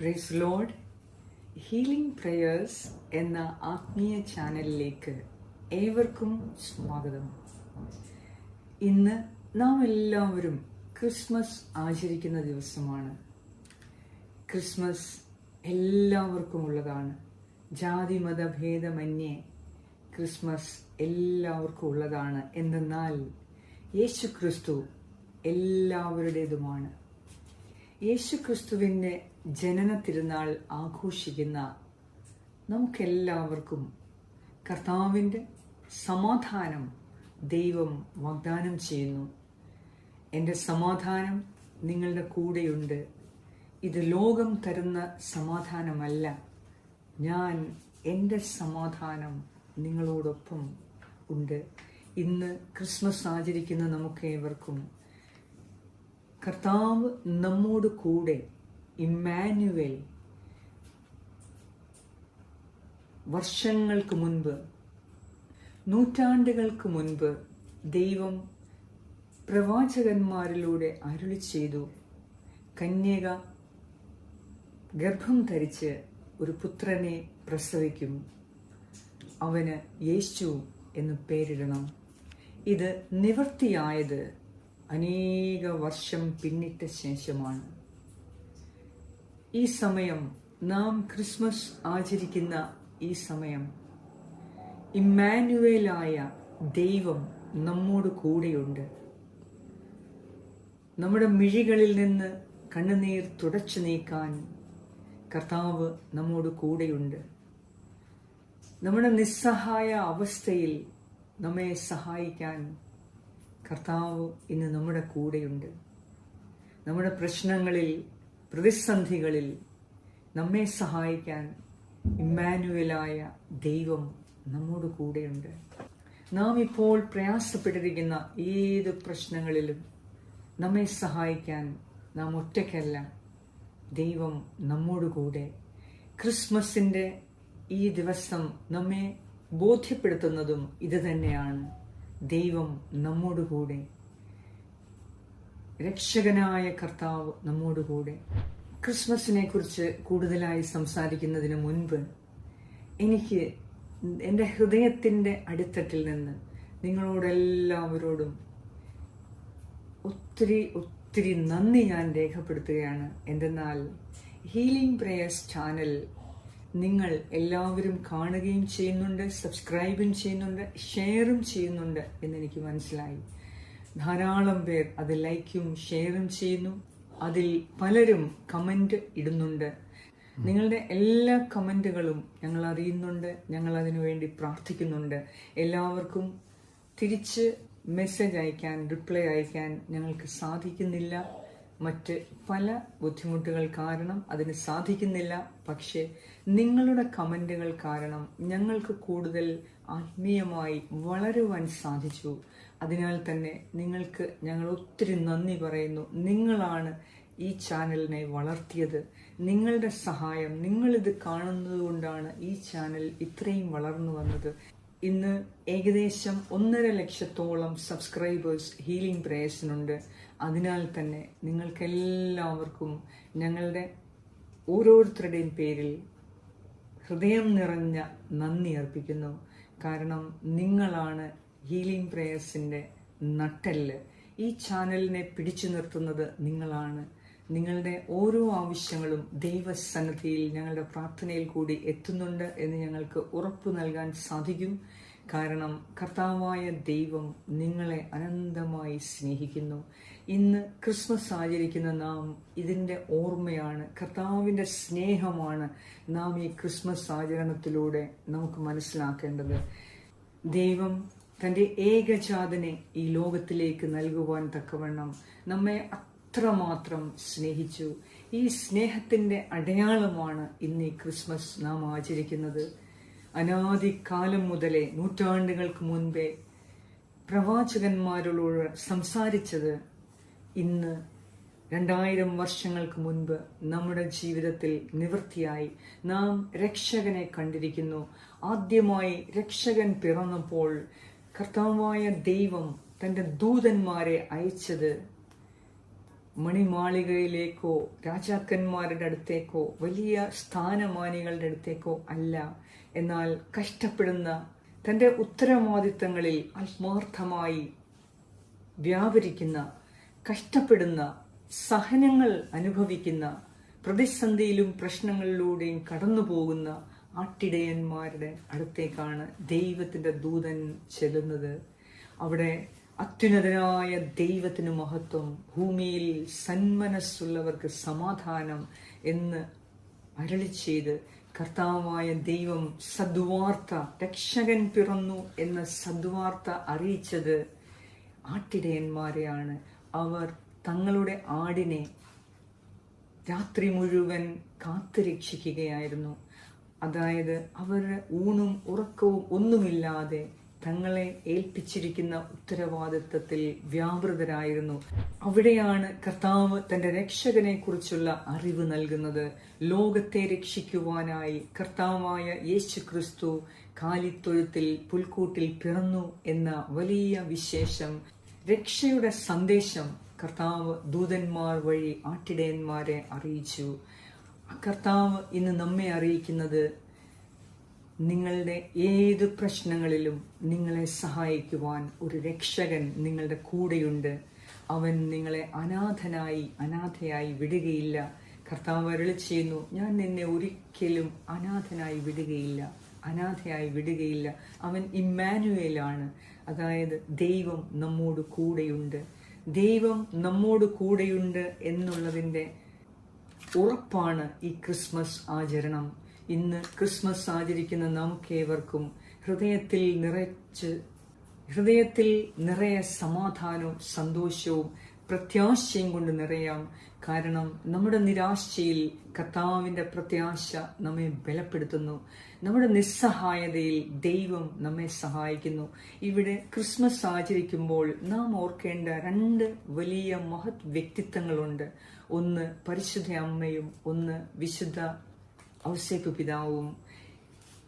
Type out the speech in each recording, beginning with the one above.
Price load healing prayers എന്ന ആത്മീയ ചാനലിലേക്ക് ഏവർക്കും സ്വാഗതം. ഇന്ന് നാം എല്ലാവരും ക്രിസ്മസ് ആചരിക്കുന്ന ദിവസമാണ്. ക്രിസ്മസ് എല്ലാവർക്കും ഉള്ളതാണ് ജാതി മതഭേദമന്യേ ക്രിസ്മസ് എല്ലാവർക്കും ഉള്ളതാണ്. എന്തെന്നാൽ യേശു ക്രിസ്തു എല്ലാവരുടേതുമാണ്. യേശു ക്രിസ്തുവിന്റെ ജനന തിരുനാൾ ആഘോഷിക്കുന്ന നമുക്കെല്ലാവർക്കും കർത്താവിന്റെ സമാധാനം ദൈവം വാഗ്ദാനം ചെയ്യുന്നു. എന്റെ സമാധാനം നിങ്ങളുടെ കൂടെയുണ്ട്. ഇത് ലോകം തരുന്ന സമാധാനമല്ല. ഞാൻ എന്റെ സമാധാനം നിങ്ങളോടൊപ്പം ഉണ്ട്. ഇന്ന് ക്രിസ്മസ് ആചരിക്കുന്ന നമുക്കേവർക്കും കർത്താവ് നമ്മോട് കൂടെ ഇമ്മാനുവൽ. വർഷങ്ങൾക്ക് മുൻപ് നൂറ്റാണ്ടുകൾക്ക് മുൻപ് ദൈവം പ്രവാചകന്മാരിലൂടെ അരുളി ചെയ്തു കന്യക ഗർഭം ധരിച്ച് ഒരു പുത്രനെ പ്രസവിക്കും. അവന് യേശു എന്ന് പേരിടണം. ഇത് നിവർത്തിയായത് അനേക വർഷം പിന്നിട്ട ശേഷമാണ്. ഈ സമയം നാം ക്രിസ്മസ് ആചരിക്കുന്ന ഈ സമയം. ഇമ്മാനുവേലായ ദൈവം നമ്മോട് കൂടെയുണ്ട്. നമ്മുടെ മിഴികളിൽ നിന്ന് കണ്ണുനീർ തുടച്ചു നീക്കാൻ കർത്താവ് നമ്മോട് കൂടെയുണ്ട്. നമ്മുടെ നിസ്സഹായ അവസ്ഥയിൽ നമ്മെ സഹായിക്കാൻ കർത്താവ് ഇന്ന് നമ്മുടെ കൂടെയുണ്ട്. നമ്മുടെ പ്രശ്നങ്ങളിൽ പ്രതിസന്ധികളിൽ നമ്മെ സഹായിക്കാൻ ഇമ്മാനുവലായ ദൈവം നമ്മോട് കൂടെയുണ്ട്. നാം ഇപ്പോൾ പ്രയാസപ്പെട്ടിരിക്കുന്ന ഏത് പ്രശ്നങ്ങളിലും നമ്മെ സഹായിക്കാൻ നാം ഒറ്റയ്ക്കല്ല. ദൈവം നമ്മോട് കൂടെ. ക്രിസ്മസിന്റെ ഈ ദിവസം നമ്മെ ബോധ്യപ്പെടുത്തുന്നതും ഇത് തന്നെയാണ് ദൈവം നമ്മോട് കൂടെ. രക്ഷകനായ കർത്താവ് നമ്മോടുകൂടെ ക്രിസ്മസിനെ കുറിച്ച് കൂടുതലായി സംസാരിക്കുന്നതിന് മുൻപ് എനിക്ക് എന്റെ ഹൃദയത്തിന്റെ അടിത്തട്ടിൽ നിന്ന് നിങ്ങളോടെല്ലാവരോടും ഒത്തിരി ഒത്തിരി നന്ദി ഞാൻ രേഖപ്പെടുത്തുകയാണ്. എന്തെന്നാൽ ഹീലിംഗ് പ്രേയേഴ്സ് ചാനൽ നിങ്ങൾ എല്ലാവരും കാണുകയും ചെയ്യുന്നുണ്ട് സബ്സ്ക്രൈബും ചെയ്യുന്നുണ്ട് ഷെയറും ചെയ്യുന്നുണ്ട് എന്നെനിക്ക് മനസ്സിലായി. ധാരാളം പേർ അത് ലൈക്കും ഷെയറും ചെയ്യുന്നു. അതിൽ പലരും കമന്റ് ഇടുന്നുണ്ട്. നിങ്ങളുടെ എല്ലാ കമന്റുകളും ഞങ്ങൾ അറിയുന്നുണ്ട്. ഞങ്ങൾ അതിനു വേണ്ടി പ്രാർത്ഥിക്കുന്നുണ്ട്. എല്ലാവർക്കും തിരിച്ച് മെസ്സേജ് അയക്കാൻ റിപ്ലൈ അയക്കാൻ ഞങ്ങൾക്ക് സാധിക്കുന്നില്ല. മറ്റ് പല ബുദ്ധിമുട്ടുകൾ കാരണം അതിന് സാധിക്കുന്നില്ല. പക്ഷേ നിങ്ങളുടെ കമന്റുകൾ കാരണം ഞങ്ങൾക്ക് കൂടുതൽ ആത്മീയമായി വളരുവാൻ സാധിച്ചു. അതിനാൽ തന്നെ നിങ്ങൾക്ക് ഞങ്ങൾ ഒത്തിരി നന്ദി പറയുന്നു. നിങ്ങളാണ് ഈ ചാനലിനെ വളർത്തിയത്. നിങ്ങളുടെ സഹായം നിങ്ങളിത് കാണുന്നത് കൊണ്ടാണ് ഈ ചാനൽ ഇത്രയും വളർന്നു വന്നത്. ഇന്ന് ഏകദേശം ഒന്നര ലക്ഷത്തോളം സബ്സ്ക്രൈബേഴ്സ് ഹീലിംഗ് പ്രേയേഴ്സിനുണ്ട്. അതിനാൽ തന്നെ നിങ്ങൾക്കെല്ലാവർക്കും ഞങ്ങളുടെ ഓരോരുത്തരുടെയും പേരിൽ ഹൃദയം നിറഞ്ഞ നന്ദി അർപ്പിക്കുന്നു. കാരണം നിങ്ങളാണ് ഹീലിംഗ് പ്രേയേഴ്സിന്റെ നട്ടെല്ല് ഈ ചാനലിനെ പിടിച്ചു നിർത്തുന്നത് നിങ്ങളാണ്. നിങ്ങളുടെ ഓരോ ആവശ്യങ്ങളും ദൈവസന്നദ്ധിയിൽ ഞങ്ങളുടെ പ്രാർത്ഥനയിൽ കൂടി എത്തുന്നുണ്ട് എന്ന് ഞങ്ങൾക്ക് ഉറപ്പു നൽകാൻ സാധിക്കും. കാരണം കർത്താവായ ദൈവം നിങ്ങളെ അനന്തമായി സ്നേഹിക്കുന്നു. ഇന്ന് ക്രിസ്മസ് ആചരിക്കുന്ന നാം ഇതിന്റെ ഓർമ്മയാണ് കർത്താവിന്റെ സ്നേഹമാണ് നാം ഈ ക്രിസ്മസ് ആചരണത്തിലൂടെ നമുക്ക് മനസ്സിലാക്കേണ്ടത്. ദൈവം തന്റെ ഏകജാതനെ ഈ ലോകത്തിലേക്ക് നൽകുവാൻ തക്കവണ്ണം നമ്മെ അത്രമാത്രം സ്നേഹിച്ചു. ഈ സ്നേഹത്തിന്റെ അടയാളമാണ് ഇന്ന് ഈ ക്രിസ്മസ് നാം ആചരിക്കുന്നത്. അനാദികാലം മുതലേ നൂറ്റാണ്ടുകൾക്ക് മുൻപേ പ്രവാചകന്മാരോട് സംസാരിച്ചത് ഇന്ന് രണ്ടായിരം വർഷങ്ങൾക്ക് മുൻപ് നമ്മുടെ ജീവിതത്തിൽ നിവൃത്തിയായി. നാം രക്ഷകനെ കണ്ടിരിക്കുന്നു. ആദ്യമായി രക്ഷകൻ പിറന്നപ്പോൾ കർത്താവായ ദൈവം തന്റെ ദൂതന്മാരെ അയച്ചത് മണിമാളികയിലേക്കോ രാജാക്കന്മാരുടെ അടുത്തേക്കോ വലിയ സ്ഥാനമാനികളുടെ അടുത്തേക്കോ അല്ല. എന്നാൽ കഷ്ടപ്പെടുന്ന തന്റെ ഉത്തരവാദിത്തങ്ങളിൽ ആത്മാർത്ഥമായി വ്യാപരിക്കുന്ന കഷ്ടപ്പെടുന്ന സഹനങ്ങൾ അനുഭവിക്കുന്ന പ്രതിസന്ധിയിലും പ്രശ്നങ്ങളിലൂടെയും കടന്നു പോകുന്ന ആട്ടിടയന്മാരുടെ അടുത്തേക്കാണ് ദൈവത്തിന്റെ ദൂതൻ ചെല്ലുന്നത്. അവിടെ അത്യുന്നതനായ ദൈവത്തിന് മഹത്വം ഭൂമിയിൽ സന്മനസ്സുള്ളവർക്ക് സമാധാനം എന്ന് അരളി ചെയ്ത് കർത്താവായ ദൈവം സദ്വാർത്ത രക്ഷകൻ പിറന്നു എന്ന സദ്വാർത്ത അറിയിച്ചത് ആട്ടിടയന്മാരെയാണ്. അവർ തങ്ങളുടെ ആടിനെ രാത്രി മുഴുവൻ കാത്തുരക്ഷിക്കുകയായിരുന്നു. അതായത് അവരുടെ ഊണും ഉറക്കവും ഒന്നുമില്ലാതെ തങ്ങളെ ഏൽപ്പിച്ചിരിക്കുന്ന ഉത്തരവാദിത്വത്തിൽ വ്യാപൃതരായിരുന്നു. അവിടെയാണ് കർത്താവ് തന്റെ രക്ഷകനെ കുറിച്ചുള്ള അറിവ് നൽകുന്നത്. ലോകത്തെ രക്ഷിക്കുവാനായി കർത്താവായ യേശു ക്രിസ്തു കാലിത്തൊഴുത്തിൽ പുൽക്കൂട്ടിൽ പിറന്നു എന്ന വലിയ വിശേഷം രക്ഷയുടെ സന്ദേശം കർത്താവ് ദൂതന്മാർ വഴി ആട്ടിടയന്മാരെ അറിയിച്ചു. കർത്താവ് ഇന്ന് നമ്മെ അറിയിക്കുന്നത് നിങ്ങളുടെ ഏത് പ്രശ്നങ്ങളിലും നിങ്ങളെ സഹായിക്കുവാൻ ഒരു രക്ഷകൻ നിങ്ങളുടെ കൂടെയുണ്ട്. അവൻ നിങ്ങളെ അനാഥനായി അനാഥയായി വിടുകയില്ല. കർത്താവ് അരളി ചെയ്യുന്നു ഞാൻ നിന്നെ ഒരിക്കലും അനാഥനായി വിടുകയില്ല അനാഥയായി വിടുകയില്ല. അവൻ ഇമ്മാനുവേലാണ്. അതായത് ദൈവം നമ്മോട് കൂടെയുണ്ട്. ദൈവം നമ്മോട് കൂടെയുണ്ട് എന്നുള്ളതിന്റെ ഉറപ്പാണ് ഈ ക്രിസ്മസ് ആചരണം. ഇന്ന് ക്രിസ്മസ് ആചരിക്കുന്ന നമുക്കേവർക്കും ഹൃദയത്തിൽ നിറച്ച് ഹൃദയത്തിൽ നിറയെ സമാധാനവും സന്തോഷവും പ്രത്യാശയും കൊണ്ട് നിറയാം. കാരണം നമ്മുടെ നിരാശയിൽ കർത്താവിന്റെ പ്രത്യാശ നമ്മെ ബലപ്പെടുത്തുന്നു. നമ്മുടെ നിസ്സഹായതയിൽ ദൈവം നമ്മെ സഹായിക്കുന്നു. ഇവിടെ ക്രിസ്മസ് ആചരിക്കുമ്പോൾ നാം ഓർക്കേണ്ട രണ്ട് വലിയ മഹത് വ്യക്തിത്വങ്ങളുണ്ട്. ഒന്ന് പരിശുദ്ധ അമ്മയും ഒന്ന് വിശുദ്ധ ഔസേപ്പ് പിതാവും.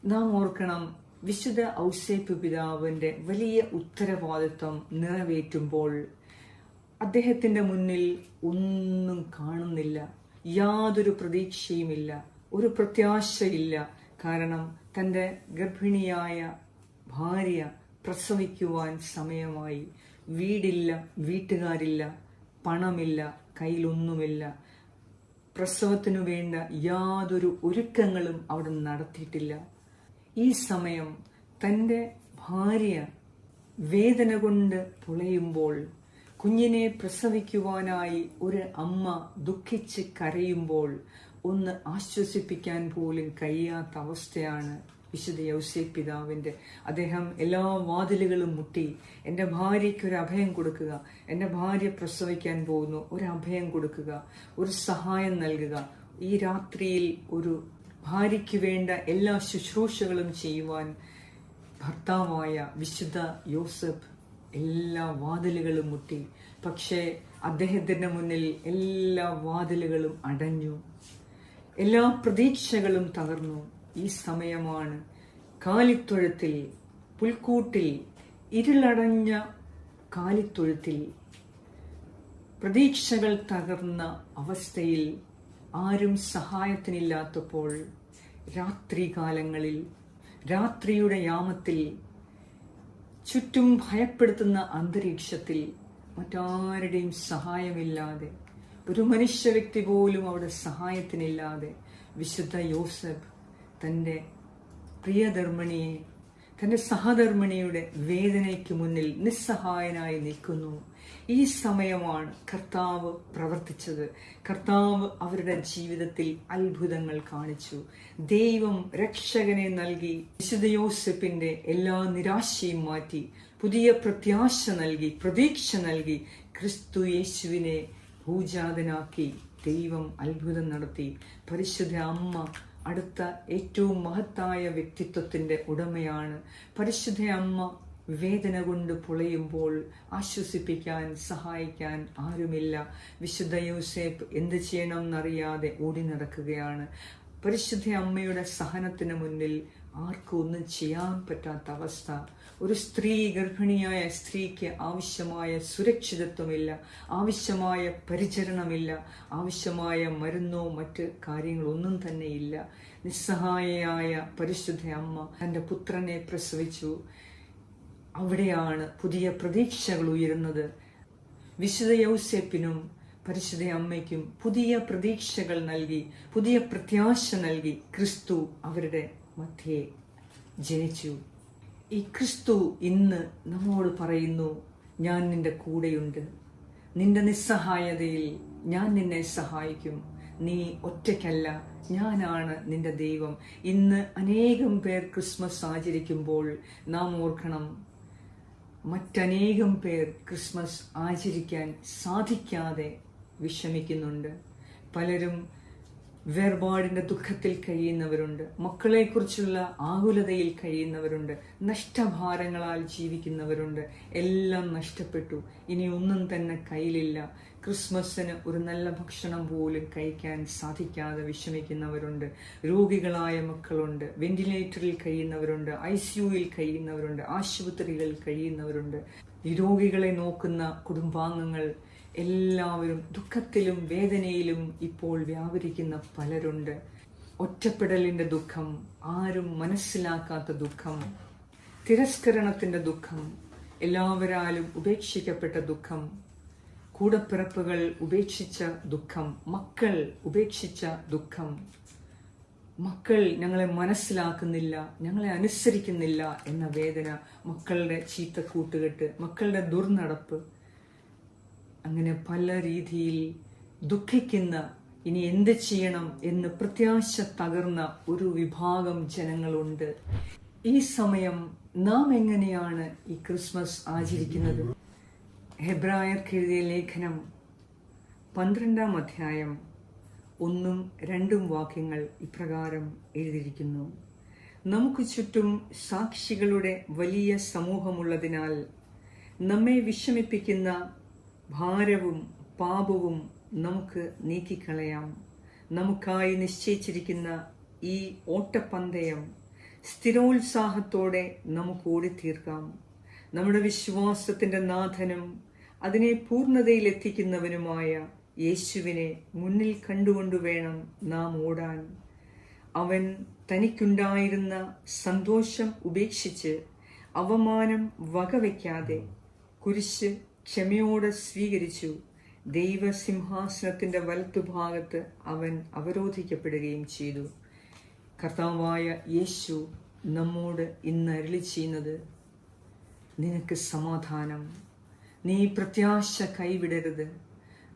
നാം ഓർക്കണം വിശുദ്ധ ഔസേപ്പ് പിതാവിന്റെ വലിയ ഉത്തരവാദിത്വം നിറവേറ്റുമ്പോൾ അദ്ദേഹത്തിന്റെ മുന്നിൽ ഒന്നും കാണുന്നില്ല യാതൊരു പ്രതീക്ഷയുമില്ല ഒരു പ്രത്യാശയില്ല. കാരണം തന്റെ ഗർഭിണിയായ ഭാര്യ പ്രസവിക്കുവാൻ സമയമായി. വീടില്ല വീട്ടുകാരില്ല പണമില്ല കയ്യിലൊന്നുമില്ല. പ്രസവത്തിനു വേണ്ട യാതൊരു ഒരുക്കങ്ങളും അവിടെ നടത്തിയിട്ടില്ല. ഈ സമയം തന്റെ ഭാര്യ വേദന കൊണ്ട് പുളയുമ്പോൾ കുഞ്ഞിനെ പ്രസവിക്കുവാനായി ഒരു അമ്മ ദുഃഖിച്ച് കരയുമ്പോൾ ഒന്ന് ആശ്വസിപ്പിക്കാൻ പോലും കഴിയാത്ത അവസ്ഥയാണ് വിശുദ്ധ യൗസേ പിതാവിന്റെ അദ്ദേഹം എല്ലാ വാതിലുകളും മുട്ടി. എന്റെ ഭാര്യയ്ക്ക് ഒരു അഭയം കൊടുക്കുക. എന്റെ ഭാര്യ പ്രസവിക്കാൻ പോകുന്നു. ഒരു അഭയം കൊടുക്കുക. ഒരു സഹായം നൽകുക. ഈ രാത്രിയിൽ ഒരു ഭാര്യയ്ക്ക് വേണ്ട എല്ലാ ശുശ്രൂഷകളും ചെയ്യുവാൻ ഭർത്താവായ വിശുദ്ധ യോസഫ് എല്ലാ വാതിലുകളും മുട്ടി. പക്ഷേ അദ്ദേഹത്തിന്റെ മുന്നിൽ എല്ലാ വാതിലുകളും അടഞ്ഞു. എല്ലാ പ്രതീക്ഷകളും തകർന്നു. ഈ സമയമാണ്. കാലിത്തൊഴുത്തിൽ പുൽക്കൂട്ടിൽ ഇരുളടഞ്ഞ കാലിത്തൊഴുത്തിൽ. പ്രതീക്ഷകൾ തകർന്ന അവസ്ഥയിൽ ആരും സഹായത്തിനില്ലാത്തപ്പോൾ രാത്രികാലങ്ങളിൽ രാത്രിയുടെ യാമത്തിൽ ചുറ്റും ഭയപ്പെടുത്തുന്ന അന്തരീക്ഷത്തിൽ മറ്റാരുടെയും സഹായമില്ലാതെ ഒരു മനുഷ്യ വ്യക്തി പോലും അവിടെ സഹായത്തിനില്ലാതെ വിശുദ്ധ യോസഫ് തന്റെ പ്രിയധർമ്മിണിയെ തന്റെ സഹധർമ്മിണിയുടെ വേദനയ്ക്ക് മുന്നിൽ നിസ്സഹായനായി നിൽക്കുന്നു. ഈ സമയമാണ് കർത്താവ് പ്രവർത്തിച്ചത്. കർത്താവ് അവരുടെ ജീവിതത്തിൽ അത്ഭുതങ്ങൾ കാണിച്ചു. ദൈവം രക്ഷകനെ നൽകി വിശുദ്ധ യോസഫിന്റെ എല്ലാ നിരാശയും മാറ്റി പുതിയ പ്രത്യാശ നൽകി പ്രതീക്ഷ നൽകി ക്രിസ്തു യേശുവിനെ ഭൂജാതനാക്കി ദൈവം അത്ഭുതം നടത്തി. പരിശുദ്ധ അമ്മ അടുത്ത ഏറ്റവും മഹത്തായ വ്യക്തിത്വത്തിന്റെ ഉടമയാണ്. പരിശുദ്ധ അമ്മ വേദന കൊണ്ട് പൊളയുമ്പോൾ ആശ്വസിപ്പിക്കാൻ സഹായിക്കാൻ ആരുമില്ല. വിശുദ്ധ യൂസേപ്പ് എന്ത് ചെയ്യണം എന്നറിയാതെ ഓടി നടക്കുകയാണ്. പരിശുദ്ധ അമ്മയുടെ സഹനത്തിന് മുന്നിൽ ആർക്കും ഒന്നും ചെയ്യാൻ പറ്റാത്ത അവസ്ഥ. ഒരു സ്ത്രീ ഗർഭിണിയായ സ്ത്രീക്ക് ആവശ്യമായ സുരക്ഷിതത്വമില്ല ആവശ്യമായ പരിചരണമില്ല ആവശ്യമായ മരുന്നോ മറ്റ് കാര്യങ്ങളൊന്നും തന്നെ ഇല്ല. നിസ്സഹായയായ പരിശുദ്ധ അമ്മ തന്റെ പുത്രനെ പ്രസവിച്ചു. അവിടെയാണ് പുതിയ പ്രതീക്ഷകൾ ഉയരുന്നത്. വിശുദ്ധ യൗസേപ്പിനും പരിശുദ്ധ അമ്മയ്ക്കും പുതിയ പ്രതീക്ഷകൾ നൽകി പുതിയ പ്രത്യാശ നൽകി ക്രിസ്തു അവരുടെ മധ്യേ ജനിച്ചു. ഈ ക്രിസ്തു ഇന്ന് നമ്മോട് പറയുന്നു ഞാൻ നിന്റെ കൂടെയുണ്ട്. നിന്റെ നിസ്സഹായതയിൽ ഞാൻ നിന്നെ സഹായിക്കും. നീ ഒറ്റയ്ക്കല്ല ഞാനാണ് നിന്റെ ദൈവം. ഇന്ന് അനേകം പേർ ക്രിസ്മസ് ആചരിക്കുമ്പോൾ നാം ഓർക്കണം മറ്റനേകം പേർ ക്രിസ്മസ് ആചരിക്കാൻ സാധിക്കാതെ വിഷമിക്കുന്നുണ്ട്. പലരും വേർപാടിന്റെ ദുഃഖത്തിൽ കഴിയുന്നവരുണ്ട്. മക്കളെക്കുറിച്ചുള്ള ആകുലതയിൽ കഴിയുന്നവരുണ്ട്. നഷ്ടഭാരങ്ങളാൽ ജീവിക്കുന്നവരുണ്ട്. എല്ലാം നഷ്ടപ്പെട്ടു. ഇനി ഒന്നും തന്നെ കയ്യിലില്ല. ക്രിസ്മസിന് ഒരു നല്ല ഭക്ഷണം പോലും കഴിക്കാൻ സാധിക്കാതെ വിഷമിക്കുന്നവരുണ്ട്. രോഗികളായ മക്കളുണ്ട്. വെന്റിലേറ്ററിൽ കഴിയുന്നവരുണ്ട്. ഐ സിയുയിൽ കഴിയുന്നവരുണ്ട്. ആശുപത്രികളിൽ കഴിയുന്നവരുണ്ട്. ഈ രോഗികളെ നോക്കുന്ന കുടുംബാംഗങ്ങൾ എല്ലാവരും ദുഃഖത്തിലും വേദനയിലും ഇപ്പോൾ വ്യാപരിക്കുന്ന പലരുണ്ട്. ഒറ്റപ്പെടലിന്റെ ദുഃഖം ആരും മനസ്സിലാക്കാത്ത ദുഃഖം തിരസ്കരണത്തിന്റെ ദുഃഖം എല്ലാവരാലും ഉപേക്ഷിക്കപ്പെട്ട ദുഃഖം കൂടപ്പിറപ്പുകൾ ഉപേക്ഷിച്ച ദുഃഖം മക്കൾ ഉപേക്ഷിച്ച ദുഃഖം. മക്കൾ ഞങ്ങളെ മനസ്സിലാക്കുന്നില്ല ഞങ്ങളെ അനുസരിക്കുന്നില്ല എന്ന വേദന മക്കളുടെ ചീത്ത കൂട്ടുകെട്ട് മക്കളുടെ ദുർനടപ്പ് അങ്ങനെ പല രീതിയിൽ ദുഃഖിക്കുന്ന ഇനി എന്ത് ചെയ്യണം എന്ന് പ്രത്യാശ തകർന്ന ഒരു വിഭാഗം ജനങ്ങളുണ്ട്. ഈ സമയം നാം എങ്ങനെയാണ് ഈ ക്രിസ്മസ് ആചരിക്കുന്നത്? ഹെബ്രായർക്ക് എഴുതിയ ലേഖനം പന്ത്രണ്ടാം അധ്യായം ഒന്നും രണ്ടും വാക്യങ്ങൾ ഇപ്രകാരം എഴുതിയിരിക്കുന്നു. നമുക്ക് ചുറ്റും സാക്ഷികളുടെ വലിയ സമൂഹമുള്ളതിനാൽ നമ്മെ വിഷമിപ്പിക്കുന്ന ഭാരവും പാപവും നമുക്ക് നീക്കിക്കളയാം. നമുക്കായി നിശ്ചയിച്ചിരിക്കുന്ന ഈ ഓട്ടപ്പന്തയം സ്ഥിരോത്സാഹത്തോടെ നമുക്ക് ഓടിത്തീർക്കാം. നമ്മുടെ വിശ്വാസത്തിന്റെ നാഥനും അതിനെ പൂർണതയിലെത്തിക്കുന്നവനുമായ യേശുവിനെ മുന്നിൽ കണ്ടുകൊണ്ടു വേണം നാം ഓടാൻ. അവൻ തനിക്കുണ്ടായിരുന്ന സന്തോഷം ഉപേക്ഷിച്ച് അവമാനം വകവയ്ക്കാതെ കുരിശ് ക്ഷമയോടെ സ്വീകരിച്ചു. ദൈവസിംഹാസനത്തിന്റെ വലത്തുഭാഗത്ത് അവൻ അവരോധിക്കപ്പെടുകയും ചെയ്തു. കർത്താവായ യേശു നമ്മോട് ഇന്ന് അരളി ചെയ്യുന്നത് നിനക്ക് സമാധാനം. നീ പ്രത്യാശ കൈവിടരുത്.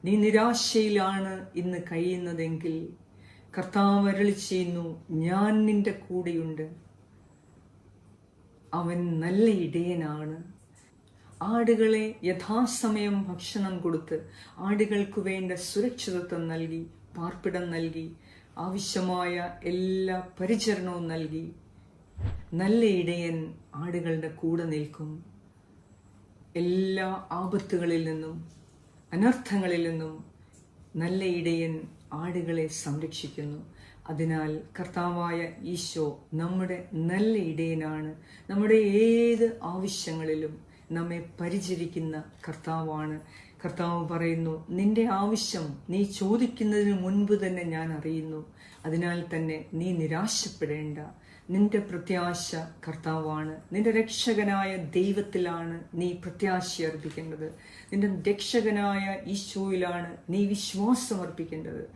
നീ നിരാശയിലാണ് ഇന്ന് കഴിയുന്നതെങ്കിൽ കർത്താവ് അരളി ചെയ്യുന്നു ഞാൻ നിന്റെ കൂടെയുണ്ട്. അവൻ നല്ല ഇടയനാണ്. ആടുകളെ യഥാസമയം ഭക്ഷണം കൊടുത്ത് ആടുകൾക്ക് വേണ്ട സുരക്ഷിതത്വം നൽകി പാർപ്പിടം നൽകി ആവശ്യമായ എല്ലാ പരിചരണവും നൽകി. നല്ല ഇടയൻ ആടുകളുടെ കൂടെ നിൽക്കും. എല്ലാ ആപത്തുകളിൽ നിന്നും അനർത്ഥങ്ങളിൽ നിന്നും നല്ല ഇടയൻ ആടുകളെ സംരക്ഷിക്കുന്നു. അതിനാൽ കർത്താവായ ഈശോ നമ്മുടെ നല്ല ഇടയനാണ്. നമ്മുടെ ഏത് ആവശ്യങ്ങളിലും നമ്മെ പരിചരിക്കുന്ന കർത്താവാണ്. കർത്താവ് പറയുന്നു നിന്റെ ആവശ്യം നീ ചോദിക്കുന്നതിന് മുൻപ് തന്നെ ഞാൻ അറിയുന്നു. അതിനാൽ തന്നെ നീ നിരാശപ്പെടേണ്ട. നിന്റെ പ്രത്യാശ കർത്താവാണ്. നിന്റെ രക്ഷകനായ ദൈവത്തിലാണ് നീ പ്രത്യാശ അർപ്പിക്കേണ്ടത്. നിന്റെ രക്ഷകനായ ഈശോയിലാണ് നീ വിശ്വാസം അർപ്പിക്കേണ്ടത്.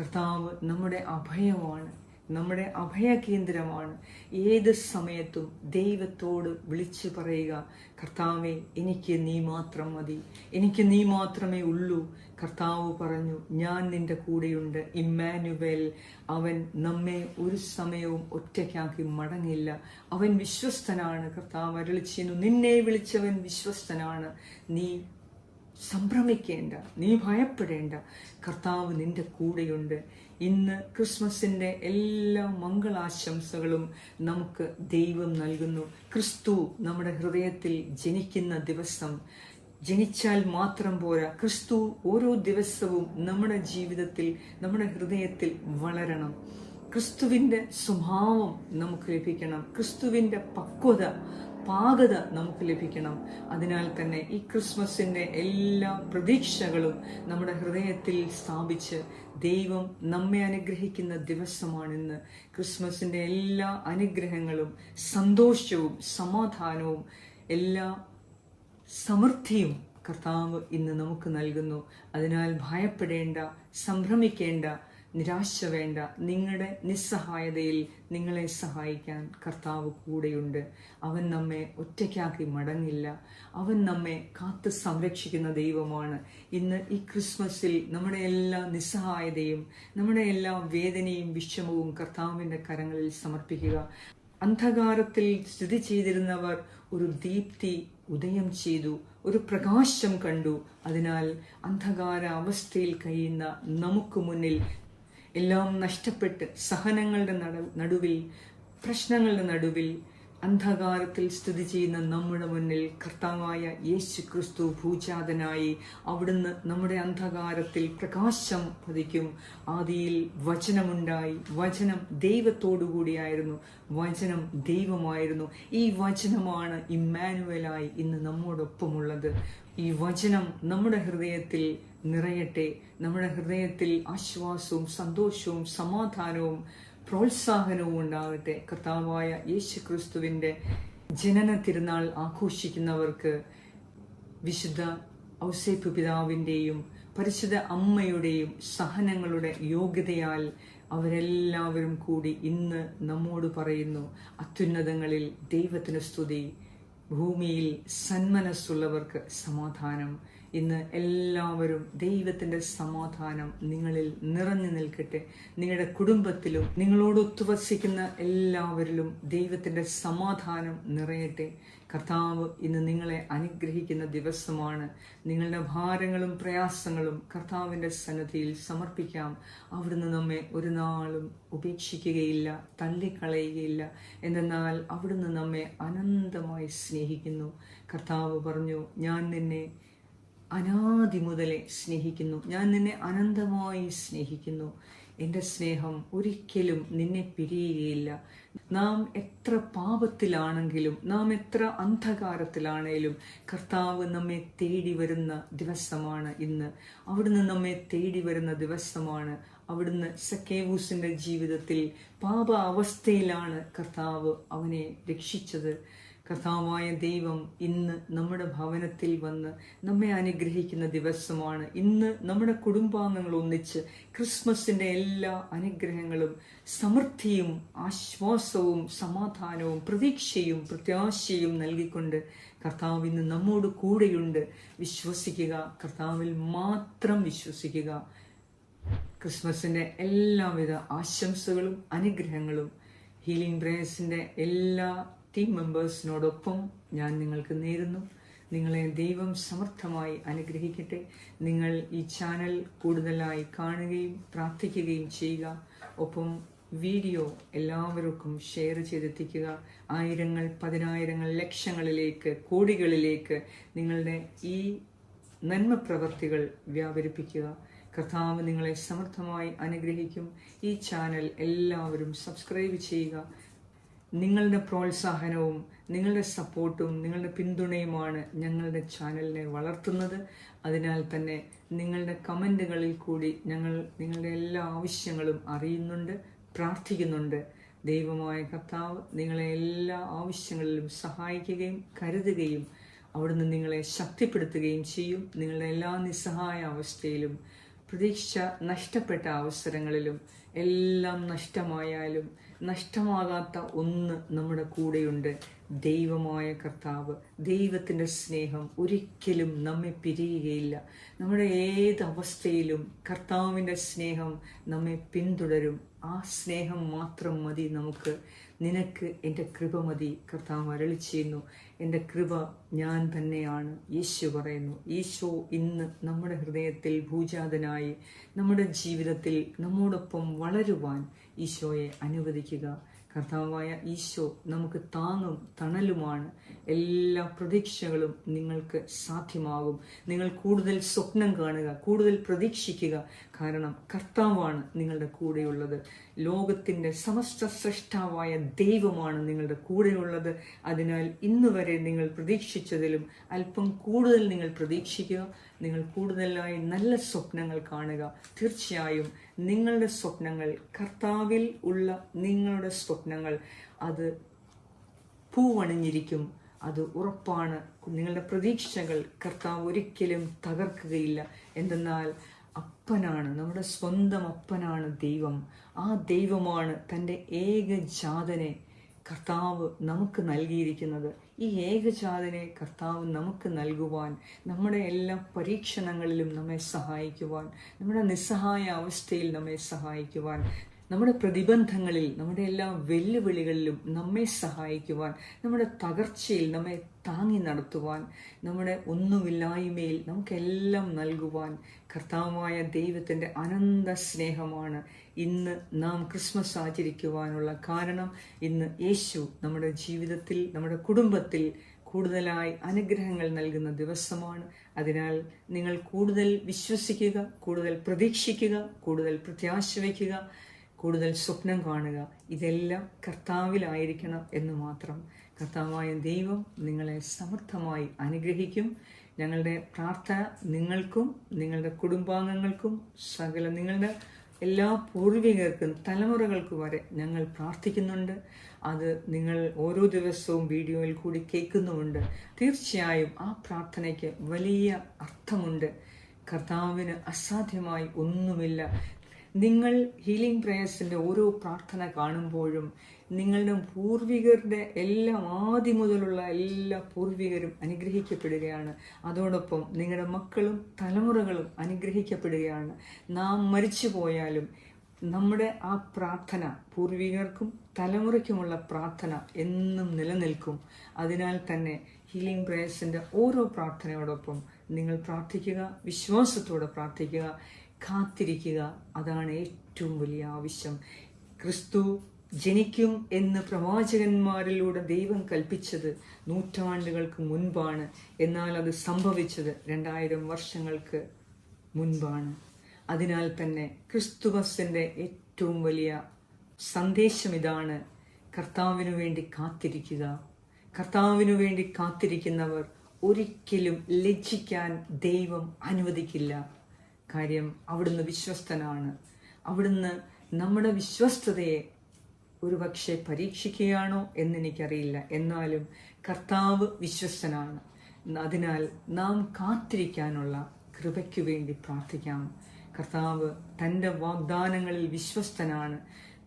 കർത്താവ് നമ്മുടെ അഭയമാണ്. നമ്മുടെ അഭയകേന്ദ്രമാണ്. ഏത് സമയത്തും ദൈവത്തോട് വിളിച്ചു പറയുക കർത്താവെ എനിക്ക് നീ മാത്രം മതി. എനിക്ക് നീ മാത്രമേ ഉള്ളൂ. കർത്താവ് പറഞ്ഞു ഞാൻ നിന്റെ കൂടെയുണ്ട്. ഇമ്മാനുവൽ അവൻ നമ്മെ ഒരു സമയവും ഒറ്റയ്ക്കാക്കി മടങ്ങില്ല. അവൻ വിശ്വസ്തനാണ്. കർത്താവ് അരളിച്ചിരുന്നു നിന്നെ വിളിച്ചവൻ വിശ്വസ്തനാണ്. നീ സംഭ്രമിക്കേണ്ട നീ ഭയപ്പെടേണ്ട. കർത്താവ് നിന്റെ കൂടെയുണ്ട്. ഇന്ന് ക്രിസ്മസിന്റെ എല്ലാ മംഗളാശംസകളും നമുക്ക് ദൈവം നൽകുന്നു. ക്രിസ്തു നമ്മുടെ ഹൃദയത്തിൽ ജനിക്കുന്ന ദിവസം. ജനിച്ചാൽ മാത്രം പോരാ. ക്രിസ്തു ഓരോ ദിവസവും നമ്മുടെ ജീവിതത്തിൽ നമ്മുടെ ഹൃദയത്തിൽ വളരണം. ക്രിസ്തുവിന്റെ സ്വഭാവം നമുക്ക് ലഭിക്കണം. ക്രിസ്തുവിന്റെ പക്വത പാകത നമുക്ക് ലഭിക്കണം. അതിനാൽ തന്നെ ഈ ക്രിസ്മസിന്റെ എല്ലാ പ്രതീക്ഷകളും നമ്മുടെ ഹൃദയത്തിൽ സ്ഥാപിച്ച് ദൈവം നമ്മെ അനുഗ്രഹിക്കുന്ന ദിവസമാണിന്ന് ക്രിസ്മസിന്റെ എല്ലാ അനുഗ്രഹങ്ങളും സന്തോഷവും സമാധാനവും എല്ലാ സമൃദ്ധിയും കർത്താവ് ഇന്ന് നമുക്ക് നൽകുന്നു. അതിനാൽ ഭയപ്പെടേണ്ട സംഭ്രമിക്കേണ്ട നിരാശ വേണ്ട. നിങ്ങളുടെ നിസ്സഹായതയിൽ നിങ്ങളെ സഹായിക്കാൻ കർത്താവ് കൂടെയുണ്ട്. അവൻ നമ്മെ ഒറ്റയ്ക്കാക്കി മടങ്ങില്ല. അവൻ നമ്മെ കാത്ത് സംരക്ഷിക്കുന്ന ദൈവമാണ്. ഇന്ന് ഈ ക്രിസ്മസിൽ നമ്മുടെ എല്ലാ നിസ്സഹായതയും നമ്മുടെ എല്ലാ വേദനയും വിഷമവും കർത്താവിന്റെ കരങ്ങളിൽ സമർപ്പിക്കുക. അന്ധകാരത്തിൽ സ്ഥിതി ചെയ്തിരുന്നവർ ഒരു ദീപ്തി ഉദയം ചെയ്തു ഒരു പ്രകാശം കണ്ടു. അതിനാൽ അന്ധകാര അവസ്ഥയിൽ കഴിയുന്ന നമുക്ക് മുന്നിൽ എല്ലാം നഷ്ടപ്പെട്ട് സഹനങ്ങളുടെ നടുവിൽ പ്രശ്നങ്ങളുടെ നടുവിൽ അന്ധകാരത്തിൽ സ്ഥിതി ചെയ്യുന്ന നമ്മുടെ മുന്നിൽ കർത്താവായ യേശു ക്രിസ്തു ഭൂജാതനായി അവിടുന്ന് നമ്മുടെ അന്ധകാരത്തിൽ പ്രകാശം പതിക്കും. ആദിയിൽ വചനമുണ്ടായി. വചനം ദൈവത്തോടുകൂടിയായിരുന്നു. വചനം ദൈവമായിരുന്നു. ഈ വചനമാണ് ഇമ്മാനുവലായി ഇന്ന് നമ്മോടൊപ്പമുള്ളത്. ഈ വചനം നമ്മുടെ ഹൃദയത്തിൽ നിറയട്ടെ. നമ്മുടെ ഹൃദയത്തിൽ ആശ്വാസവും സന്തോഷവും സമാധാനവും പ്രോത്സാഹനവും ഉണ്ടാകട്ടെ കർത്താവായ യേശു ക്രിസ്തുവിന്റെ ജനന തിരുനാൾ ആഘോഷിക്കുന്നവർക്ക് വിശുദ്ധ ഔസേപ്പ് പിതാവിന്റെയും പരിശുദ്ധ അമ്മയുടെയും സഹനങ്ങളുടെ യോഗ്യതയാൽ അവരെല്ലാവരും കൂടി ഇന്ന് നമ്മോട് പറയുന്നു അത്യുന്നതങ്ങളിൽ ദൈവത്തിന് സ്തുതി ഭൂമിയിൽ സന്മനസ്സുള്ളവർക്ക് സമാധാനം ഇന്ന് എല്ലാവരും ദൈവത്തിന്റെ സമാധാനം നിങ്ങളിൽ നിറഞ്ഞു നിൽക്കട്ടെ. നിങ്ങളുടെ കുടുംബത്തിലും നിങ്ങളോട് ഒത്തുവസിക്കുന്ന എല്ലാവരിലും ദൈവത്തിന്റെ സമാധാനം നിറയട്ടെ. കർത്താവ് ഇന്ന് നിങ്ങളെ അനുഗ്രഹിക്കുന്ന ദിവസമാണ്. നിങ്ങളുടെ ഭാരങ്ങളും പ്രയാസങ്ങളും കർത്താവിന്റെ സന്നദ്ധിയിൽ സമർപ്പിക്കാം. അവിടുന്ന് നമ്മെ ഒരു നാളും ഉപേക്ഷിക്കുകയില്ല തള്ളിക്കളയുകയില്ല. എന്തെന്നാൽ അവിടുന്ന് നമ്മെ അനന്തമായി സ്നേഹിക്കുന്നു. കർത്താവ് പറഞ്ഞു ഞാൻ നിന്നെ അനാദി മുതലേ സ്നേഹിക്കുന്നു. ഞാൻ നിന്നെ അനന്തമായി സ്നേഹിക്കുന്നു. എന്റെ സ്നേഹം ഒരിക്കലും നിന്നെ പിരിയുകയില്ല. നാം എത്ര പാപത്തിലാണെങ്കിലും നാം എത്ര അന്ധകാരത്തിലാണേലും കർത്താവ് നമ്മെ തേടി വരുന്ന ദിവസമാണ് ഇന്ന്. അവിടുന്ന് നമ്മെ തേടി വരുന്ന ദിവസമാണ് അവിടുന്ന് സക്കേവൂസിന്റെ ജീവിതത്തിൽ പാപ അവസ്ഥയിലാണ് കർത്താവ് അവനെ രക്ഷിച്ചത്. കർത്താവായ ദൈവം ഇന്ന് നമ്മുടെ ഭവനത്തിൽ വന്ന് നമ്മെ അനുഗ്രഹിക്കുന്ന ദിവസമാണ്. ഇന്ന് നമ്മുടെ കുടുംബാംഗങ്ങൾ ഒന്നിച്ച് ക്രിസ്മസിന്റെ എല്ലാ അനുഗ്രഹങ്ങളും സമൃദ്ധിയും ആശ്വാസവും സമാധാനവും പ്രതീക്ഷയും പ്രത്യാശയും നൽകിക്കൊണ്ട് കർത്താവ് ഇന്ന് നമ്മോട് കൂടെയുണ്ട്. വിശ്വസിക്കുക കർത്താവിൽ മാത്രം വിശ്വസിക്കുക. ക്രിസ്മസിന്റെ എല്ലാവിധ ആശംസകളും അനുഗ്രഹങ്ങളും ഹീലിംഗ് പ്രേയേഴ്സിന്റെ എല്ലാ ടീം മെമ്പേഴ്സിനോടൊപ്പം ഞാൻ നിങ്ങൾക്ക് നേരുന്നു. നിങ്ങളെ ദൈവം സമർത്ഥമായി അനുഗ്രഹിക്കട്ടെ. നിങ്ങൾ ഈ ചാനൽ കൂടുതലായി കാണുകയും പ്രാർത്ഥിക്കുകയും ചെയ്യുക. ഒപ്പം വീഡിയോ എല്ലാവർക്കും ഷെയർ ചെയ്തെത്തിക്കുക. ആയിരങ്ങൾ പതിനായിരങ്ങൾ ലക്ഷങ്ങളിലേക്ക് കോടികളിലേക്ക് നിങ്ങളുടെ ഈ നന്മ പ്രവർത്തികൾ വ്യാപരിപ്പിക്കുക. കർത്താവ് നിങ്ങളെ സമർത്ഥമായി അനുഗ്രഹിക്കും. ഈ ചാനൽ എല്ലാവരും സബ്സ്ക്രൈബ് ചെയ്യുക. നിങ്ങളുടെ പ്രോത്സാഹനവും നിങ്ങളുടെ സപ്പോർട്ടും നിങ്ങളുടെ പിന്തുണയുമാണ് ഞങ്ങളുടെ ചാനലിനെ വളർത്തുന്നത്. അതിനാൽ തന്നെ നിങ്ങളുടെ കമന്റുകളിൽ കൂടി ഞങ്ങൾ നിങ്ങളുടെ എല്ലാ ആവശ്യങ്ങളും അറിയുന്നുണ്ട് പ്രാർത്ഥിക്കുന്നുണ്ട്. ദൈവമായ കർത്താവ് നിങ്ങളെ എല്ലാ ആവശ്യങ്ങളിലും സഹായിക്കുകയും കരുതുകയും അവിടുന്ന് നിങ്ങളെ ശക്തിപ്പെടുത്തുകയും ചെയ്യും. നിങ്ങളുടെ എല്ലാ നിസ്സഹായ അവസ്ഥയിലും പ്രതീക്ഷ നഷ്ടപ്പെട്ട അവസരങ്ങളിലും എല്ലാം നഷ്ടമായാലും നഷ്ടമാകാത്ത ഒന്ന് നമ്മുടെ കൂടെയുണ്ട്. ദൈവമായ കർത്താവ് ദൈവത്തിന്റെ സ്നേഹം ഒരിക്കലും നമ്മെ പിരിയുകയില്ല. നമ്മുടെ ഏത് അവസ്ഥയിലും കർത്താവിന്റെ സ്നേഹം നമ്മെ പിന്തുടരും. ആ സ്നേഹം മാത്രം മതി നമുക്ക്. നിനക്ക് എന്റെ കൃപ മതി. കർത്താവ് അരളി ചെയ്യുന്നു. എന്റെ കൃപ ഞാൻ തന്നെയാണ്. യേശു പറയുന്നു ഈശോ ഇന്ന് നമ്മുടെ ഹൃദയത്തിൽ ഭൂജാതനായി നമ്മുടെ ജീവിതത്തിൽ നമ്മോടൊപ്പം വളരുവാൻ ഈശോയെ അനുവദിക്കുക. കർത്താവായ ഈശോ നമുക്ക് താങ്ങും തണലുമാണ്. എല്ലാ പ്രതീക്ഷകളും നിങ്ങൾക്ക് സാധ്യമാകും. നിങ്ങൾ കൂടുതൽ സ്വപ്നം കാണുക കൂടുതൽ പ്രതീക്ഷിക്കുക. കാരണം കർത്താവാണ് നിങ്ങളുടെ കൂടെയുള്ളത്. ലോകത്തിന്റെ സമസ്ത സൃഷ്ടാവായ ദൈവമാണ് നിങ്ങളുടെ കൂടെയുള്ളത്. അതിനാൽ ഇന്നുവരെ നിങ്ങൾ പ്രതീക്ഷിച്ചതിലും അല്പം കൂടുതൽ നിങ്ങൾ പ്രതീക്ഷിക്കുക. നിങ്ങൾ കൂടുതലായി നല്ല സ്വപ്നങ്ങൾ കാണുക. തീർച്ചയായും നിങ്ങളുടെ സ്വപ്നങ്ങൾ കർത്താവിൽ ഉള്ള നിങ്ങളുടെ സ്വപ്നങ്ങൾ അത് പൂവണിഞ്ഞിരിക്കും. അത് ഉറപ്പാണ്. നിങ്ങളുടെ പ്രതീക്ഷകൾ കർത്താവ് ഒരിക്കലും തകർക്കുകയില്ല. എന്തെന്നാൽ അപ്പനാണ് നമ്മുടെ സ്വന്തം അപ്പനാണ് ദൈവം. ആ ദൈവമാണ് തന്റെ ഏകജാതനെ കർത്താവ് നമുക്ക് നൽകിയിരിക്കുന്നത്. ഈ ഏകജാതനെ കർത്താവ് നമുക്ക് നൽകുവാൻ നമ്മുടെ എല്ലാ പരീക്ഷണങ്ങളിലും നമ്മെ സഹായിക്കുവാൻ നമ്മുടെ നിസ്സഹായ അവസ്ഥയിൽ നമ്മെ സഹായിക്കുവാൻ നമ്മുടെ പ്രതിബന്ധങ്ങളിൽ നമ്മുടെ എല്ലാ വെല്ലുവിളികളിലും നമ്മെ സഹായിക്കുവാൻ നമ്മുടെ തകർച്ചയിൽ നമ്മെ താങ്ങി നടത്തുവാൻ നമ്മുടെ ഒന്നുമില്ലായ്മയിൽ നമുക്കെല്ലാം നൽകുവാൻ കർത്താവായ ദൈവത്തിന്റെ അനന്ത സ്നേഹമാണ് ഇന്ന് നാം ക്രിസ്മസ് ആചരിക്കുവാനുള്ള കാരണം ഇന്ന് യേശു നമ്മുടെ ജീവിതത്തിൽ നമ്മുടെ കുടുംബത്തിൽ കൂടുതലായി അനുഗ്രഹങ്ങൾ നൽകുന്ന ദിവസമാണ്. അതിനാൽ നിങ്ങൾ കൂടുതൽ വിശ്വസിക്കുക കൂടുതൽ പ്രതീക്ഷിക്കുക കൂടുതൽ പ്രത്യാശ വയ്ക്കുക കൂടുതൽ സ്വപ്നം കാണുക. ഇതെല്ലാം കർത്താവിലായിരിക്കണം എന്ന് മാത്രം. കർത്താവായ ദൈവം നിങ്ങളെ സമർത്ഥമായി അനുഗ്രഹിക്കും. ഞങ്ങളുടെ പ്രാർത്ഥന നിങ്ങൾക്കും നിങ്ങളുടെ കുടുംബാംഗങ്ങൾക്കും സകല നിങ്ങളുടെ എല്ലാ പൂർവികർക്കും തലമുറകൾക്ക് വരെ ഞങ്ങൾ പ്രാർത്ഥിക്കുന്നുണ്ട്. അത് നിങ്ങൾ ഓരോ ദിവസവും വീഡിയോയിൽ കൂടി കേൾക്കുന്നുമുണ്ട്. തീർച്ചയായും ആ പ്രാർത്ഥനയ്ക്ക് വലിയ അർത്ഥമുണ്ട്. കർത്താവിന് അസാധ്യമായി ഒന്നുമില്ല. നിങ്ങൾ ഹീലിംഗ് പ്രേയേഴ്സിന്റെ ഓരോ പ്രാർത്ഥന കാണുമ്പോഴും നിങ്ങളുടെ പൂർവികരുടെ എല്ലാം ആദ്യം മുതലുള്ള എല്ലാ പൂർവികരും അനുഗ്രഹിക്കപ്പെടുകയാണ്. അതോടൊപ്പം നിങ്ങളുടെ മക്കളും തലമുറകളും അനുഗ്രഹിക്കപ്പെടുകയാണ്. നാം മരിച്ചു പോയാലും നമ്മുടെ ആ പ്രാർത്ഥന പൂർവികർക്കും തലമുറയ്ക്കുമുള്ള പ്രാർത്ഥന എന്നും നിലനിൽക്കും. അതിനാൽ തന്നെ ഹീലിംഗ് പ്രേയേഴ്സിന്റെ ഓരോ പ്രാർത്ഥനയോടൊപ്പം നിങ്ങൾ പ്രാർത്ഥിക്കുക വിശ്വാസത്തോടെ പ്രാർത്ഥിക്കുക കാത്തിരിക്കുക. അതാണ് ഏറ്റവും വലിയ ആവശ്യം. ക്രിസ്തു ജനിക്കും എന്ന് പ്രവാചകന്മാരിലൂടെ ദൈവം കൽപ്പിച്ചത് നൂറ്റാണ്ടുകൾക്ക് മുൻപാണ്. എന്നാൽ അത് സംഭവിച്ചത് രണ്ടായിരം വർഷങ്ങൾക്ക് മുൻപാണ്. അതിനാൽ തന്നെ ക്രിസ്തുവസിന്റെ ഏറ്റവും വലിയ സന്ദേശം ഇതാണ്. കർത്താവിനു വേണ്ടി കാത്തിരിക്കുക. കർത്താവിനു വേണ്ടി കാത്തിരിക്കുന്നവർ ഒരിക്കലും ലജ്ജിക്കാൻ ദൈവം അനുവദിക്കില്ല. കാര്യം അവിടുന്ന് വിശ്വസ്തനാണ്. അവിടുന്ന് നമ്മുടെ വിശ്വസ്തതയെ ഒരുപക്ഷെ പരീക്ഷിക്കുകയാണോ എന്നെനിക്കറിയില്ല. എന്നാലും കർത്താവ് വിശ്വസ്തനാണ്. അതിനാൽ നാം കാത്തിരിക്കാനുള്ള കൃപയ്ക്കു വേണ്ടി പ്രാർത്ഥിക്കാം. കർത്താവ് തന്റെ വാഗ്ദാനങ്ങളിൽ വിശ്വസ്തനാണ്.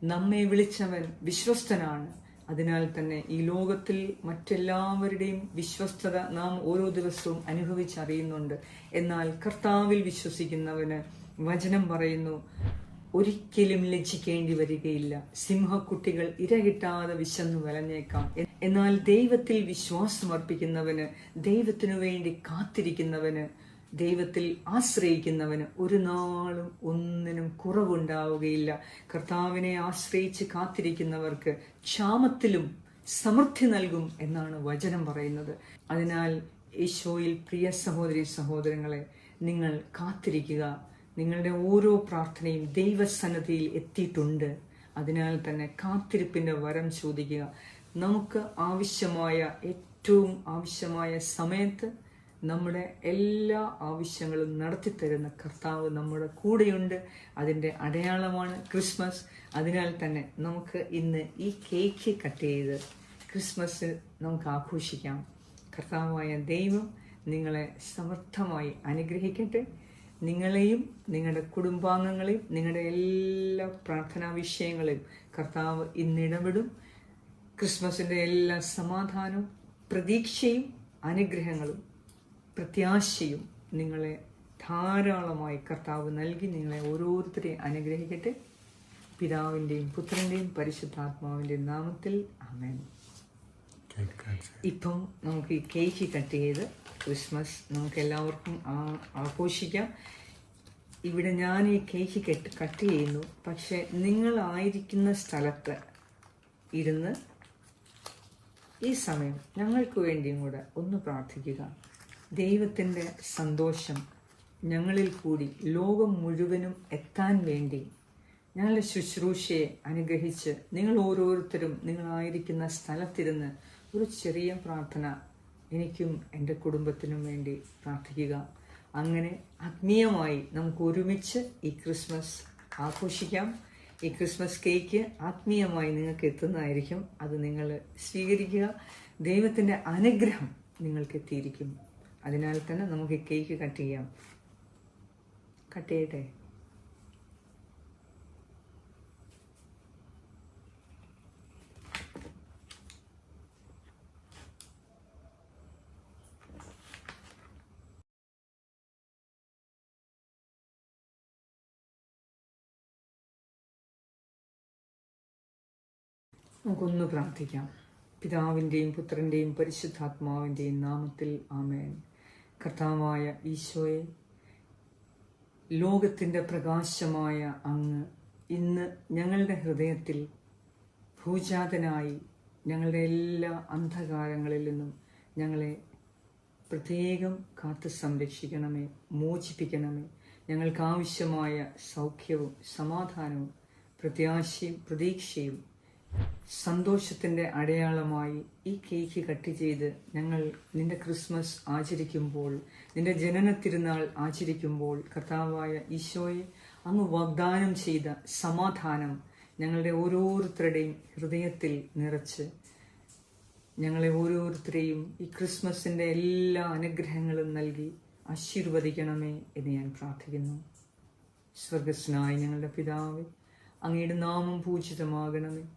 നമ്മെ വിളിച്ചവൻ വിശ്വസ്തനാണ്. അതിനാൽ തന്നെ ഈ ലോകത്തിൽ മറ്റെല്ലാവരുടെയും വിശ്വസ്തത നാം ഓരോ ദിവസവും അനുഭവിച്ചറിയുന്നുണ്ട്. എന്നാൽ കർത്താവിൽ വിശ്വസിക്കുന്നവന് വചനം പറയുന്നു ഒരിക്കലും ലജ്ജിക്കേണ്ടി വരികയില്ല. സിംഹക്കുട്ടികൾ ഇരകിട്ടാതെ വിശന്നു വലഞ്ഞേക്കാം. എന്നാൽ ദൈവത്തിൽ വിശ്വാസമർപ്പിക്കുന്നവന് ദൈവത്തിനു വേണ്ടി കാത്തിരിക്കുന്നവന് ദൈവത്തിൽ ആശ്രയിക്കുന്നവന് ഒരു നാളും ഒന്നിനും കുറവുണ്ടാവുകയില്ല. കർത്താവിനെ ആശ്രയിച്ച് കാത്തിരിക്കുന്നവർക്ക് ക്ഷാമത്തിലും സമൃദ്ധി നൽകും എന്നാണ് വചനം പറയുന്നത്. അതിനാൽ ഈശോയിൽ പ്രിയ സഹോദരി സഹോദരങ്ങളെ നിങ്ങൾ കാത്തിരിക്കുക. നിങ്ങളുടെ ഓരോ പ്രാർത്ഥനയും ദൈവസന്നദ്ധിയിൽ എത്തിയിട്ടുണ്ട്. അതിനാൽ തന്നെ കാത്തിരിപ്പിന്റെ വരം ചോദിക്കുക. നമുക്ക് ആവശ്യമായ ഏറ്റവും ആവശ്യമായ സമയത്ത് നമ്മുടെ എല്ലാ ആവശ്യങ്ങളും നടത്തിത്തരുന്ന കർത്താവ് നമ്മുടെ കൂടെയുണ്ട്. അതിന്റെ അടയാളമാണ് ക്രിസ്മസ്. അതിനാൽ തന്നെ നമുക്ക് ഇന്ന് ഈ കേക്ക് കട്ട് ചെയ്ത് ക്രിസ്മസ് നമുക്ക് ആഘോഷിക്കാം. കർത്താവായ ദൈവം നിങ്ങളെ സമർത്ഥമായി അനുഗ്രഹിക്കട്ടെ. നിങ്ങളെയും നിങ്ങളുടെ കുടുംബാംഗങ്ങളെയും നിങ്ങളുടെ എല്ലാ പ്രാർത്ഥനാ വിഷയങ്ങളെയും കർത്താവ് ഇന്നിടപെടും ക്രിസ്മസിന്റെ എല്ലാ സമാധാനവും പ്രതീക്ഷയും അനുഗ്രഹങ്ങളും പ്രത്യാശയും നിങ്ങളെ ധാരാളമായി കർത്താവ് നൽകി നിങ്ങളെ ഓരോരുത്തരെ അനുഗ്രഹിക്കട്ടെ. പിതാവിന്റെയും പുത്രന്റെയും പരിശുദ്ധാത്മാവിന്റെയും നാമത്തിൽ. ആമേൻ. ഇപ്പം നമുക്ക് ഈ കേക്ക് കട്ട് ചെയ്ത് ക്രിസ്മസ് നമുക്ക് എല്ലാവർക്കും ആഘോഷിക്കാം. ഇവിടെ ഞാൻ ഈ കേക്ക് കെട്ട് കട്ട് ചെയ്യുന്നു. പക്ഷെ നിങ്ങളായിരിക്കുന്ന സ്ഥലത്ത് ഇരുന്ന് ഈ സമയം ഞങ്ങൾക്ക് വേണ്ടിയും കൂടെ ഒന്ന് പ്രാർത്ഥിക്കുക. ദൈവത്തിന്റെ സന്തോഷം ഞങ്ങളിൽ കൂടി ലോകം മുഴുവനും എത്താൻ വേണ്ടി ഞങ്ങളുടെ ശുശ്രൂഷയെ അനുഗ്രഹിച്ച് നിങ്ങൾ ഓരോരുത്തരും നിങ്ങളായിരിക്കുന്ന സ്ഥലത്തിരുന്ന് ഒരു ചെറിയ പ്രാർത്ഥന എനിക്കും എന്റെ കുടുംബത്തിനും വേണ്ടി പ്രാർത്ഥിക്കുക. അങ്ങനെ ആത്മീയമായി നമുക്ക് ഒരുമിച്ച് ഈ ക്രിസ്മസ് ആഘോഷിക്കാം. ഈ ക്രിസ്മസ് കേക്ക് ആത്മീയമായി നിങ്ങൾക്ക് എത്തുന്നതായിരിക്കും. അത് നിങ്ങൾ സ്വീകരിക്കുക. ദൈവത്തിന്റെ അനുഗ്രഹം നിങ്ങൾക്ക് എത്തിയിരിക്കും. അതിനാൽ തന്നെ നമുക്ക് കേക്ക് കട്ട് ചെയ്യാം. കട്ട് ചെയ്യട്ടെ? നമുക്കൊന്ന് പ്രാർത്ഥിക്കാം. പിതാവിന്റെയും പുത്രന്റെയും പരിശുദ്ധാത്മാവിന്റെയും നാമത്തിൽ ആമേൻ. കർത്താവായ ഈശോയെ ലോകത്തിന്റെ പ്രകാശമായ അങ്ങ് ഇന്ന് ഞങ്ങളുടെ ഹൃദയത്തിൽ ഭൂജാതനായി ഞങ്ങളുടെ എല്ലാ അന്ധകാരങ്ങളിൽ നിന്നും ഞങ്ങളെ പ്രത്യേകം കാത്തു സംരക്ഷിക്കണമേ മോചിപ്പിക്കണമേ. ഞങ്ങൾക്കാവശ്യമായ സൗഖ്യവും സമാധാനവും പ്രത്യാശയും പ്രതീക്ഷയും സന്തോഷത്തിന്റെ അടയാളമായി ഈ കേക്ക് കട്ട് ചെയ്ത് ഞങ്ങൾ നിന്റെ ക്രിസ്മസ് ആചരിക്കുമ്പോൾ നിന്റെ ജനന തിരുനാൾ ആചരിക്കുമ്പോൾ കർത്താവായ ഈശോയെ അങ്ങ് വാഗ്ദാനം ചെയ്ത സമാധാനം ഞങ്ങളുടെ ഓരോരുത്തരുടെയും ഹൃദയത്തിൽ നിറച്ച് ഞങ്ങളെ ഓരോരുത്തരെയും ഈ ക്രിസ്മസിന്റെ എല്ലാ അനുഗ്രഹങ്ങളും നൽകി ആശീർവദിക്കണമേ എന്ന് ഞാൻ പ്രാർത്ഥിക്കുന്നു. സ്വർഗസ്നായ ഞങ്ങളുടെ പിതാവ് അങ്ങയുടെ നാമം പൂജിതമാകണമേ.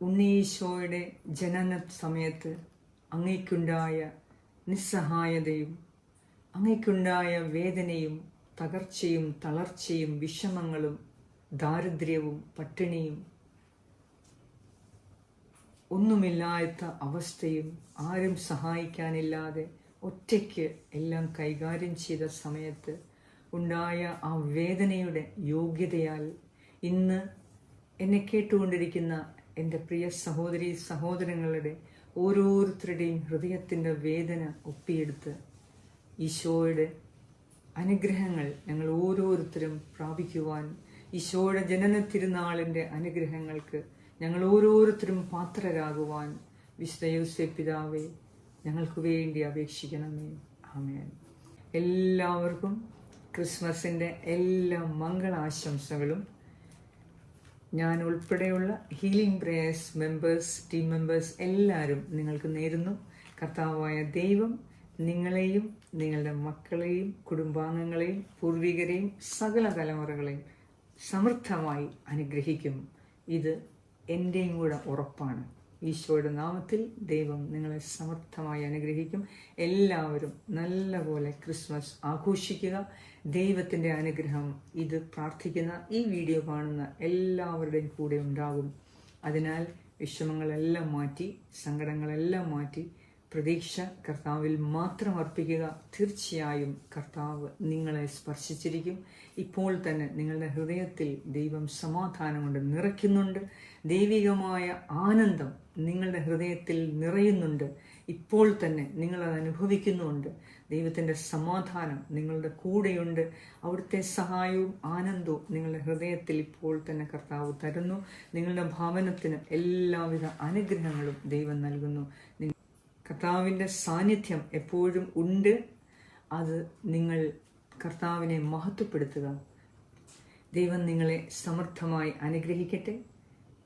ഉണ്ണീശോയുടെ ജനന സമയത്ത് അങ്ങയ്ക്കുണ്ടായ നിസ്സഹായതയും അങ്ങയ്ക്കുണ്ടായ വേദനയും തകർച്ചയും തളർച്ചയും വിഷമങ്ങളും ദാരിദ്ര്യവും പട്ടിണിയും ഒന്നുമില്ലാത്ത അവസ്ഥയും ആരും സഹായിക്കാനില്ലാതെ ഒറ്റയ്ക്ക് എല്ലാം കൈകാര്യം ചെയ്ത സമയത്ത് ഉണ്ടായ ആ വേദനയുടെ യോഗ്യതയാൽ ഇന്ന് എന്നെ കേട്ടുകൊണ്ടിരിക്കുന്ന എന്റെ പ്രിയ സഹോദരി സഹോദരങ്ങളുടെ ഓരോരുത്തരുടെയും ഹൃദയത്തിന്റെ വേദന ഒപ്പിയെടുത്ത് ഈശോയുടെ അനുഗ്രഹങ്ങൾ ഞങ്ങൾ ഓരോരുത്തരും പ്രാപിക്കുവാൻ ഈശോയുടെ ജനന തിരുനാളിന്റെ അനുഗ്രഹങ്ങൾക്ക് ഞങ്ങൾ ഓരോരുത്തരും പാത്രരാകുവാൻ വിശുദ്ധ പിതാവെ ഞങ്ങൾക്ക് വേണ്ടി അപേക്ഷിക്കണമേ. ആമേൻ. എല്ലാവർക്കും ക്രിസ്മസിന്റെ എല്ലാ മംഗളാശംസകളും. ഞാൻ ഉൾപ്പെടെയുള്ള healing prayers members team members എല്ലാവരും നിങ്ങൾക്ക് നേരുന്നു. കർത്താവായ ദൈവം നിങ്ങളെയും നിങ്ങളുടെ മക്കളെയും കുടുംബാംഗങ്ങളെയും പൂർവികരെയും സകല തലമുറകളെയും സമൃദ്ധമായി അനുഗ്രഹിക്കും. ഇത് എന്റെയും കൂടെ ഉറപ്പാണ്. ഈശോയുടെ നാമത്തിൽ ദൈവം നിങ്ങളെ സമർത്ഥമായി അനുഗ്രഹിക്കും. എല്ലാവരും നല്ലപോലെ ക്രിസ്മസ് ആഘോഷിക്കുക. ദൈവത്തിന്റെ അനുഗ്രഹം ഇത് പ്രാർത്ഥിക്കുന്ന ഈ വീഡിയോ കാണുന്ന എല്ലാവരുടെയും കൂടെ ഉണ്ടാകും. അതിനാൽ വിഷമങ്ങളെല്ലാം മാറ്റി സങ്കടങ്ങളെല്ലാം മാറ്റി പ്രതീക്ഷ കർത്താവിൽ മാത്രം അർപ്പിക്കുക. തീർച്ചയായും കർത്താവ് നിങ്ങളെ സ്പർശിച്ചിരിക്കും. ഇപ്പോൾ തന്നെ നിങ്ങളുടെ ഹൃദയത്തിൽ ദൈവം സമാധാനം കൊണ്ട് നിറയ്ക്കുന്നുണ്ട്. ദൈവികമായ ആനന്ദം നിങ്ങളുടെ ഹൃദയത്തിൽ നിറയുന്നുണ്ട്. ഇപ്പോൾ തന്നെ നിങ്ങളത് അനുഭവിക്കുന്നുണ്ട്. ദൈവത്തിന്റെ സമാധാനം നിങ്ങളുടെ കൂടെയുണ്ട്. അവിടുത്തെ സഹായവും ആനന്ദവും നിങ്ങളുടെ ഹൃദയത്തിൽ ഇപ്പോൾ തന്നെ കർത്താവ് തരുന്നു. നിങ്ങളുടെ ഭവനത്തിന് എല്ലാവിധ അനുഗ്രഹങ്ങളും ദൈവം നൽകുന്നു. കർത്താവിന്റെ സാന്നിധ്യം എപ്പോഴും ഉണ്ട്. അത് നിങ്ങൾ കർത്താവിനെ മഹത്വപ്പെടുത്തുക. ദൈവം നിങ്ങളെ സമർത്ഥമായി അനുഗ്രഹിക്കട്ടെ.